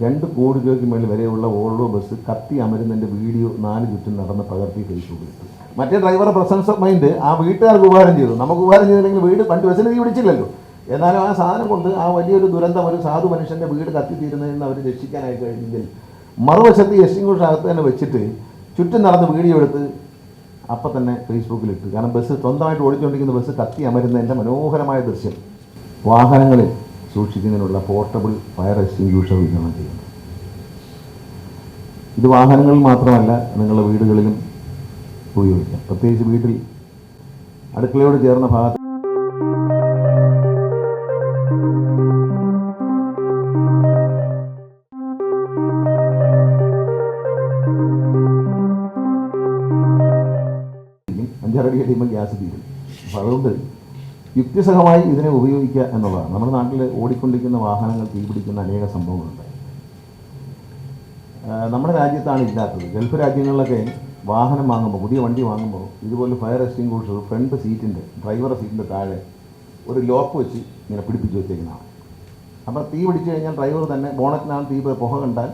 രണ്ട് കോടി രൂപയ്ക്ക് മേളിൽ വരെയുള്ള ഓൾഡോ ബസ് കത്തി അമരുന്നതിന്റെ വീഡിയോ നാല് ചുറ്റും നടന്ന് പകർത്തി ഫേസ്ബുക്കിൽ മറ്റേ ഡ്രൈവറുടെ പ്രസൻസ് ഓഫ് മൈൻഡ് ആ വീട്ടുകാർക്ക് ഉപകാരം ചെയ്തു. നമുക്ക് ഉപകാരം ചെയ്തില്ലെങ്കിൽ വീട് പണ്ട് ബസ്സിന് തീ പിടിച്ചില്ലല്ലോ എന്നാലും ആ സാധനം കൊണ്ട് ആ വലിയൊരു ദുരന്തം ഒരു സാധു മനുഷ്യന്റെ വീട് കത്തിത്തീരുന്നതിൽ നിന്ന് അവർ രക്ഷിക്കാനായി കഴിഞ്ഞെങ്കിൽ മറുവശത്ത് എസ്റ്റിംഗുഷ് അകത്ത് തന്നെ വെച്ചിട്ട് ചുറ്റും നടന്ന് വീഡിയോ എടുത്ത് അപ്പം തന്നെ ഫേസ്ബുക്കിലിട്ട് കാരണം ബസ് സ്വന്തമായിട്ട് ഓടിച്ചുകൊണ്ടിരിക്കുന്ന ബസ് കത്തി അമരുന്നതിന്റെ മനോഹരമായ ദൃശ്യം. വാഹനങ്ങളിൽ സൂക്ഷിക്കുന്നതിനുള്ള പോർട്ടബിൾ ഫയർ എക്സ്റ്റിങ്ക്യൂഷർ വിതരണം ചെയ്യുന്നു. ഇത് വാഹനങ്ങളിൽ മാത്രമല്ല നിങ്ങളുടെ വീടുകളിലും ഉപയോഗിക്കാം. പ്രത്യേകിച്ച് വീട്ടിൽ അടുക്കളയോട് ചേർന്ന ഭാഗത്ത് അഞ്ചാറടി കഴിയുമ്പോൾ ഗ്യാസ് തീരും. അപ്പോൾ അതുകൊണ്ട് യുക്തിസഹമായി ഇതിനെ ഉപയോഗിക്കുക എന്നുള്ളതാണ്. നമ്മുടെ നാട്ടിൽ ഓടിക്കൊണ്ടിരിക്കുന്ന വാഹനങ്ങൾ തീപിടിക്കുന്ന അനേക സംഭവങ്ങളുണ്ട്. നമ്മുടെ രാജ്യത്താണ് ഇല്ലാത്തത്. ഗൾഫ് രാജ്യങ്ങളിലൊക്കെ വാഹനം വാങ്ങുമ്പോൾ പുതിയ വണ്ടി വാങ്ങുമ്പോൾ ഇതുപോലെ ഫയർ എക്സ്റ്റിംഗ്വിഷർ ഫ്രണ്ട് സീറ്റിന്റെ ഡ്രൈവറുടെ സീറ്റിന്റെ താഴെ ഒരു ലോക്ക് വെച്ച് ഇങ്ങനെ പിടിപ്പിച്ച് വെച്ചേക്കുന്നതാണ്. അപ്പോൾ തീ പിടിച്ചു കഴിഞ്ഞാൽ ഡ്രൈവർ തന്നെ ബോണറ്റിനാണ് തീ പുക കണ്ടാൽ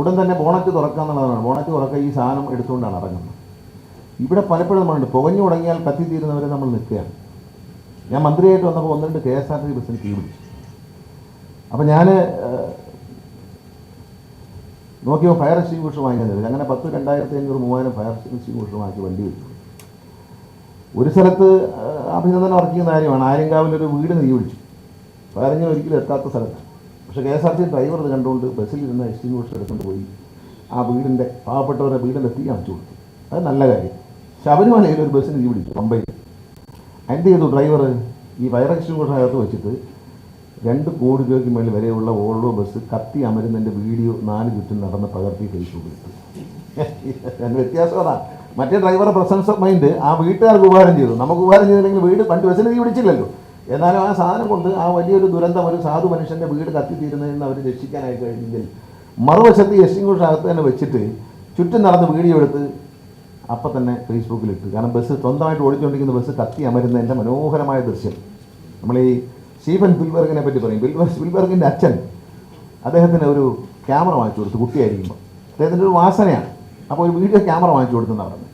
ഉടൻ തന്നെ ബോണറ്റ് തുറക്കുക എന്നുള്ളതാണ്. ബോണറ്റ് തുറക്കുക ഈ സാധനം എടുത്തുകൊണ്ടാണ് ഇറങ്ങുന്നത്. ഇവിടെ പലപ്പോഴും നമ്മളുണ്ട്. പുകഞ്ഞു തുടങ്ങിയാൽ കത്തി തീരുന്നവരെ നമ്മൾ നിൽക്കുകയാണ്. ഞാൻ മന്ത്രിയായിട്ട് വന്നപ്പോൾ ഒന്ന് രണ്ട് കെ എസ് ആർ ടി ബസ്സിന് തീ പിടിച്ചു. അപ്പം ഞാൻ നോക്കിയോ ഫയർ എക്സ്റ്റിംഗ്വിഷർ വാങ്ങിക്കാൻ തരും. അങ്ങനെ പത്ത് രണ്ടായിരത്തി അഞ്ഞൂറ് മൂവായിരം ഫയർ എക്സ്റ്റിംഗ്വിഷർ വാങ്ങി വണ്ടി വെച്ചു. ഒരു സ്ഥലത്ത് അഭിനന്ദനം ഉറക്കുന്ന കാര്യമാണ്. ആര്യങ്കാവിലൊരു വീട് തീ പിടിച്ചു. ഫയറിങ്ങിന് ഒരിക്കലും എത്താത്ത സ്ഥലത്താണ് പക്ഷേ K S R T driver ഇത് കണ്ടുകൊണ്ട് ബസ്സിലിരുന്ന എക്സ്റ്റിംഗ്വിഷർ എടുത്തുകൊണ്ട് പോയി ആ വീടിന്റെ പാവപ്പെട്ടവരെ വീടിന്റെ തീ അണച്ചു കൊടുത്തു. അത് നല്ല കാര്യം. ശബരിമലയിൽ ഒരു ബസ്സിന് തീ പിടിച്ചു പമ്പയിൽ. എന്ത് ചെയ്തു ഡ്രൈവർ ഈ ഫയർ എക്സ്റ്റിംഗ്വിഷർ അകത്ത് വെച്ചിട്ട് രണ്ട് കോടി രൂപയ്ക്ക് മേളിൽ വരെയുള്ള ഓൾഡോ ബസ് കത്തി അമരുന്നതിന്റെ വീഡിയോ നാല് ചുറ്റും നടന്ന് പകർത്തി ഫേസ്ബുക്കിൽ ഇട്ടു. എന്റെ വ്യത്യാസം അതാണ് മറ്റേ ഡ്രൈവറുടെ പ്രസൻസ് ഓഫ് മൈൻഡ് ആ വീട്ടുകാർക്ക് ഉപകാരം ചെയ്തു. നമുക്ക് ഉപകാരം ചെയ്തില്ലെങ്കിൽ വീട് പണ്ട് ബസ്സിന് തീ പിടിച്ചില്ലല്ലോ. എന്നാലും ആ സാധനം കൊണ്ട് ആ വലിയൊരു ദുരന്തം ഒരു സാധു മനുഷ്യന്റെ വീട് കത്തിത്തീരുന്നതിൽ നിന്ന് അവർ രക്ഷിക്കാനായി കഴിഞ്ഞെങ്കിൽ മറുവശത്ത് എസ്റ്റിംഗ്വിഷർ അകത്ത് തന്നെ വെച്ചിട്ട് ചുറ്റും നടന്ന് വീഡിയോ എടുത്ത് അപ്പം തന്നെ ഫേസ്ബുക്കിലിട്ട് കാരണം ബസ് സ്വന്തമായിട്ട് ഓടിച്ചുകൊണ്ടിരിക്കുന്ന ബസ് കത്തി അമരുന്നതിന്റെ മനോഹരമായ ദൃശ്യം. നമ്മൾ ഈ സ്റ്റീഫൻ ബിൽബർഗിനെ പറ്റി പറയും. ബിൽബർ ബിൽബർഗിന്റെ അച്ഛൻ അദ്ദേഹത്തിന് ഒരു ക്യാമറ വാങ്ങിച്ചു കൊടുത്തു കുട്ടിയായിരിക്കുമ്പോൾ അദ്ദേഹത്തിന്റെ ഒരു വാസനയാണ്. അപ്പോൾ ഒരു വീഡിയോ ക്യാമറ വാങ്ങിച്ചു കൊടുത്തെന്നാണ് പറഞ്ഞത്.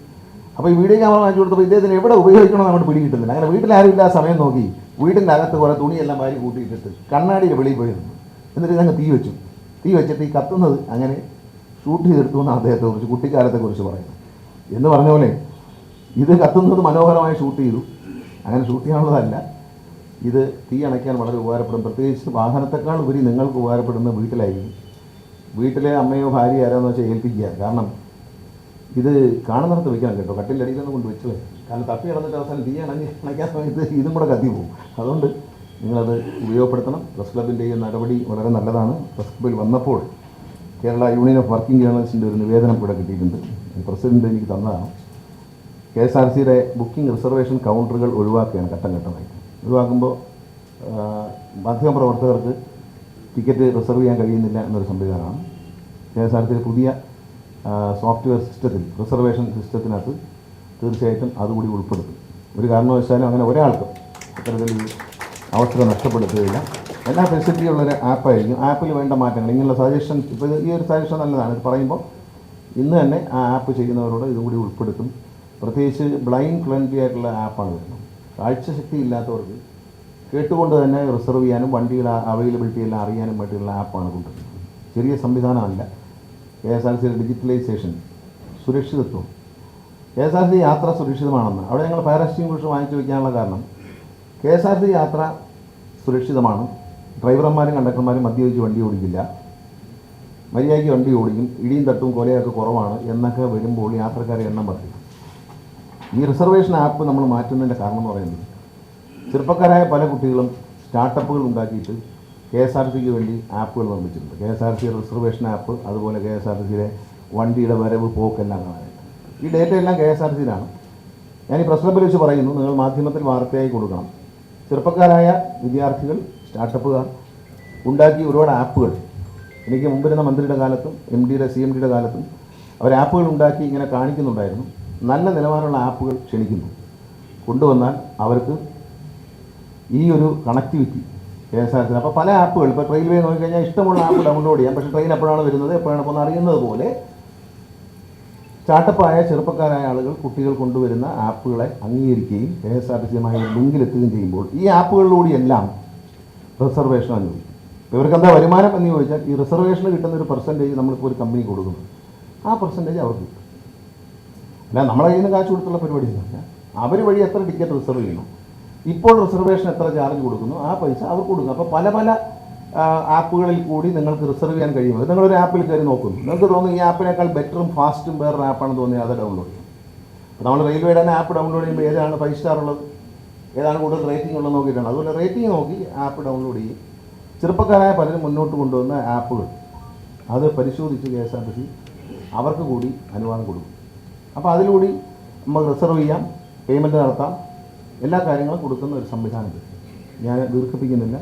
അപ്പോൾ ഈ വീഡിയോ ക്യാമറ വാങ്ങിച്ചു കൊടുത്തപ്പോൾ ഇദ്ദേഹത്തിന് എവിടെ ഉപയോഗിക്കണമെന്ന് അങ്ങോട്ട് പിടികിട്ടുന്നില്ല അങ്ങനെ വീട്ടിലാരും ഇല്ല സമയം നോക്കി വീട്ടിന്റെ അകത്ത് കുറേ തുണിയെല്ലാം വാരി കൂട്ടിയിട്ടിട്ട് കണ്ണാടിയിൽ വെളിയിൽ പോയി നിന്നു. എന്നിട്ട് ഇതങ്ങ് തീ വെച്ചു. തീ വെച്ചിട്ട് ഈ കത്തുന്നത് അങ്ങനെ ഷൂട്ട് ചെയ്തെടുത്തു എന്നാണ് അദ്ദേഹത്തെ കുറിച്ച് കുട്ടിക്കാലത്തെക്കുറിച്ച് പറയുന്നത്. എന്ന് പറഞ്ഞ പോലെ ഇത് കത്തുന്നത് മനോഹരമായി ഷൂട്ട് ചെയ്തു. അങ്ങനെ ഷൂട്ട് ചെയ്യാനുള്ളതല്ല. ഇത് തീ അണയ്ക്കാൻ വളരെ ഉപകാരപ്പെടും. പ്രത്യേകിച്ച് വാഹനത്തെക്കാൾ ഉപരി നിങ്ങൾക്ക് ഉപകാരപ്പെടുന്ന വീട്ടിലായിരിക്കും. വീട്ടിലെ അമ്മയോ ഭാര്യ ആരാന്ന് വെച്ചാൽ ഏൽപ്പിക്കുക. കാരണം ഇത് കാണുന്നിടത്ത് വെക്കണം കേട്ടോ. കട്ടിലടിയിലൊന്നും കൊണ്ട് വെച്ചേ കാരണം തപ്പി കിടന്നിട്ട് അവസാനം തീ അണഞ്ഞ് അണയ്ക്കാൻ സമയത്ത് ഇതും കൂടെ കത്തി പോകും. അതുകൊണ്ട് നിങ്ങളത് ഉപയോഗപ്പെടുത്തണം. പ്രസ് ക്ലബിന്റെ നടപടി വളരെ നല്ലതാണ്. പ്രസ് ക്ലബിൽ വന്നപ്പോൾ കേരള യൂണിയൻ ഓഫ് വർക്കിംഗ് ജേർണലിസ്റ്റിന്റെ ഒരു നിവേദനം ഇവിടെ കിട്ടിയിട്ടുണ്ട്. പ്രസിഡന്റ് എനിക്ക് തന്നതാണ് കെ എസ് ആർ സിയുടെ ബുക്കിംഗ് റിസർവേഷൻ കൗണ്ടറുകൾ ഒഴിവാക്കുകയാണ് ഘട്ടം ഘട്ടമായിട്ട്. ഒഴിവാക്കുമ്പോൾ മാധ്യമപ്രവർത്തകർക്ക് ടിക്കറ്റ് റിസർവ് ചെയ്യാൻ കഴിയുന്നില്ല എന്നൊരു സംവിധാനമാണ്. കെ എസ് ആർ സിയുടെ പുതിയ സോഫ്റ്റ്വെയർ സിസ്റ്റത്തിൽ റിസർവേഷൻ സിസ്റ്റത്തിനകത്ത് തീർച്ചയായിട്ടും അതുകൂടി ഉൾപ്പെടുത്തും. ഒരു കാരണവശാലും അങ്ങനെ ഒരാൾക്കും ഇത്തരത്തിൽ ഈ അവസരം നഷ്ടപ്പെടുത്തുകയില്ല. എല്ലാ ഫെസിലിറ്റി ഉള്ളൊരു ആപ്പായിരിക്കും ആപ്പിൽ വേണ്ട മാറ്റങ്ങൾ. ഇങ്ങനെയുള്ള സജഷൻ ഇപ്പോൾ ഈ ഒരു സജഷൻ നല്ലതാണ്. ഇത് പറയുമ്പോൾ ഇന്ന് തന്നെ ആ ആപ്പ് ചെയ്യുന്നവരോട് ഇതുകൂടി ഉൾപ്പെടുത്തും. പ്രത്യേകിച്ച് ബ്ലൈൻഡ് ഫ്രണ്ട്ലി ആയിട്ടുള്ള ആപ്പാണ് വരുന്നത് കാഴ്ചശക്തി ഇല്ലാത്തവർക്ക് കേട്ടുകൊണ്ട് തന്നെ റിസർവ് ചെയ്യാനും വണ്ടിയുടെ അവൈലബിലിറ്റി എല്ലാം അറിയാനും വേണ്ടിയുള്ള ആപ്പാണ് കൊണ്ടുവരുന്നത്. ചെറിയ സംവിധാനമല്ല. കെ എസ് ആർ സിയുടെ ഡിജിറ്റലൈസേഷൻ സുരക്ഷിതത്വം. കെ എസ് ആർ സി യാത്ര സുരക്ഷിതമാണെന്ന്. അവിടെ ഞങ്ങൾ ഫയർ എക്സ്റ്റിംഗ്വിഷർ വാങ്ങിച്ചു വയ്ക്കാനുള്ള കാരണം കെ എസ് ആർ സി യാത്ര സുരക്ഷിതമാണ്. ഡ്രൈവർമാരും കണ്ടക്ടർമാരും മദ്യപിച്ച് വണ്ടി ഓടിക്കില്ല. മര്യാദയ്ക്ക് വണ്ടി ഓടിക്കും. ഇടിയും തട്ടും കൊലയൊക്കെ കുറവാണ് എന്നൊക്കെ വരുമ്പോൾ യാത്രക്കാരെ എണ്ണം വർദ്ധിക്കും. ഈ റിസർവേഷൻ ആപ്പ് നമ്മൾ മാറ്റുന്നതിന്റെ കാരണം എന്ന് പറയുന്നത് ചെറുപ്പക്കാരായ പല കുട്ടികളും സ്റ്റാർട്ടപ്പുകൾ ഉണ്ടാക്കിയിട്ട് കെ എസ് ആർ സിക്ക് വേണ്ടി ആപ്പുകൾ നിർമ്മിച്ചിട്ടുണ്ട്. K S R C reservation app അതുപോലെ കെ എസ് ആർ സിയിലെ വണ്ടിയുടെ വരവ് പോക്കെല്ലാം കാണാനായിട്ട് ഈ ഡേറ്റ എല്ലാം കെ എസ് ആർ സിയിലാണ് ഞാൻ ഈ പ്രശ്നത്തിൽ വെച്ച് പറയുന്നു. നിങ്ങൾ മാധ്യമത്തിൽ വാർത്തയായി കൊടുക്കണം. ചെറുപ്പക്കാരായ വിദ്യാർത്ഥികൾ സ്റ്റാർട്ടപ്പുകാർ ഉണ്ടാക്കി ഒരുപാട് ആപ്പുകൾ. എനിക്ക് മുമ്പിരുന്ന മന്ത്രിയുടെ കാലത്തും എം ഡിയുടെ സി എം ഡിയുടെ കാലത്തും അവർ ആപ്പുകൾ ഉണ്ടാക്കി ഇങ്ങനെ കാണിക്കുന്നുണ്ടായിരുന്നു. നല്ല നിലവാരമുള്ള ആപ്പുകൾ ക്ഷണിക്കുന്നു. കൊണ്ടുവന്നാൽ അവർക്ക് ഈ ഒരു connectivity K S R T അപ്പോൾ പല ആപ്പുകൾ ഇപ്പോൾ റെയിൽവേ നോക്കിക്കഴിഞ്ഞാൽ ഇഷ്ടമുള്ള ആപ്പ് ഡൗൺലോഡ് ചെയ്യാം. പക്ഷേ ട്രെയിൻ എപ്പോഴാണ് വരുന്നത്? എപ്പോഴാണ് ഇപ്പോൾ അറിയുന്നത് പോലെ സ്റ്റാർട്ടപ്പായ ചെറുപ്പക്കാരായ ആളുകൾ കുട്ടികൾ കൊണ്ടുവരുന്ന ആപ്പുകളെ അംഗീകരിക്കുകയും കെ എസ് ആർ ടി സിയുമായി ലിങ്കിലെത്തുകയും ചെയ്യുമ്പോൾ ഈ ആപ്പുകളിലൂടെയെല്ലാം റിസർവേഷൻ ചോദിക്കും ഇവർക്ക് എന്താ വരുമാനം എന്ന് ചോദിച്ചാൽ ഈ റിസർവേഷൻ കിട്ടുന്ന ഒരു പെർസെന്റേജ് നമ്മളിപ്പോൾ ഒരു കമ്പനി കൊടുക്കുന്നു. ആ പെർസെന്റേജ് അവർക്ക് കിട്ടും. അല്ല നമ്മളെ കയ്യിൽ നിന്ന് കാശ് കൊടുത്തുള്ള പരിപാടി ഒന്നുമല്ല അവർ വഴി എത്ര ടിക്കറ്റ് റിസർവ് ചെയ്യണം? ഇപ്പോൾ റിസർവേഷൻ എത്ര ചാർജ് കൊടുക്കുന്നു? ആ പൈസ അവർക്ക് കൊടുക്കും അപ്പോൾ പല പല ആപ്പുകളിൽ കൂടി നിങ്ങൾക്ക് റിസർവ് ചെയ്യാൻ കഴിയുമ്പോൾ നിങ്ങളൊരു ആപ്പിൽ കയറി നോക്കുന്നു. നിങ്ങൾക്ക് തോന്നുന്നു ഈ ആപ്പിനേക്കാൾ ബെറ്ററും ഫാസ്റ്റും വേറൊരു ആപ്പാണെന്ന് തോന്നിയാൽ അത് ഡൗൺലോഡ് ചെയ്യും അപ്പോൾ നമ്മൾ റെയിൽവേയുടെ ആപ്പ് ഡൗൺലോഡ് ചെയ്യുമ്പോൾ ഏതാണ് ഫൈവ് സ്റ്റാർ ഉള്ളത്? ഏതാണ് കൂടുതൽ റേറ്റിംഗ് ഉള്ളത് നോക്കിയിട്ടാണ്. അതുപോലെ റേറ്റിംഗ് നോക്കി ആപ്പ് ഡൗൺലോഡ് ചെയ്യും. ചെറുപ്പക്കാരായ പലരും മുന്നോട്ട് കൊണ്ടുവന്ന ആപ്പുകൾ അത് പരിശോധിച്ച് K S R T C അവർക്ക് കൂടി അനുവാദം കൊടുക്കും. അപ്പോൾ അതിലൂടി നമുക്ക് റിസർവ് ചെയ്യാം പേയ്മെന്റ് നടത്താം എല്ലാ കാര്യങ്ങളും കൊടുക്കുന്ന ഒരു സംവിധാനമുണ്ട്. ഞാൻ ദീർഘിപ്പിക്കുന്നില്ല.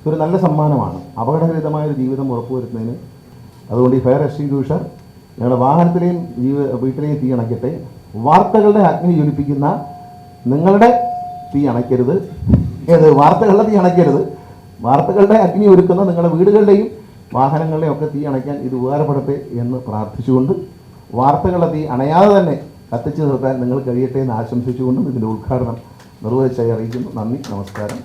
ഇതൊരു നല്ല സമ്മാനമാണ്. അപകടരഹിതമായ ഒരു ജീവിതം ഉറപ്പുവരുത്തുന്നതിന്. അതുകൊണ്ട് ഈ ഫയർ എക്സ്റ്റിങ്ക്യൂഷർ ഞങ്ങളുടെ വാഹനത്തിലെയും ജീവി വീട്ടിലെയും തീ അണയ്ക്കട്ടെ. വാർത്തകളുടെ അഗ്നി ജ്വലിപ്പിക്കുന്ന നിങ്ങളുടെ തീ അണയ്ക്കരുത്. ഏത് വാർത്തകളുടെ തീ അണയ്ക്കരുത്. വാർത്തകളുടെ അഗ്നി ഒരുക്കുന്ന നിങ്ങളുടെ വീടുകളുടെയും വാഹനങ്ങളുടെയും ഒക്കെ തീ അണയ്ക്കാൻ ഇത് ഉപകാരപ്പെടട്ടെ എന്ന് പ്രാർത്ഥിച്ചുകൊണ്ട് വാർത്തകളുടെ തീ അണയാതെ തന്നെ കത്തിച്ചു നിർത്താൻ നിങ്ങൾ കഴിയട്ടെ എന്ന് ആശംസിച്ചുകൊണ്ടും ഇതിന്റെ ഉദ്ഘാടനം നിർവഹിച്ചായി അറിയിക്കുന്നു. നന്ദി നമസ്കാരം.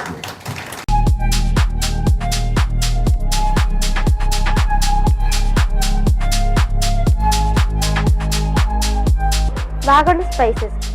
Wagon spices.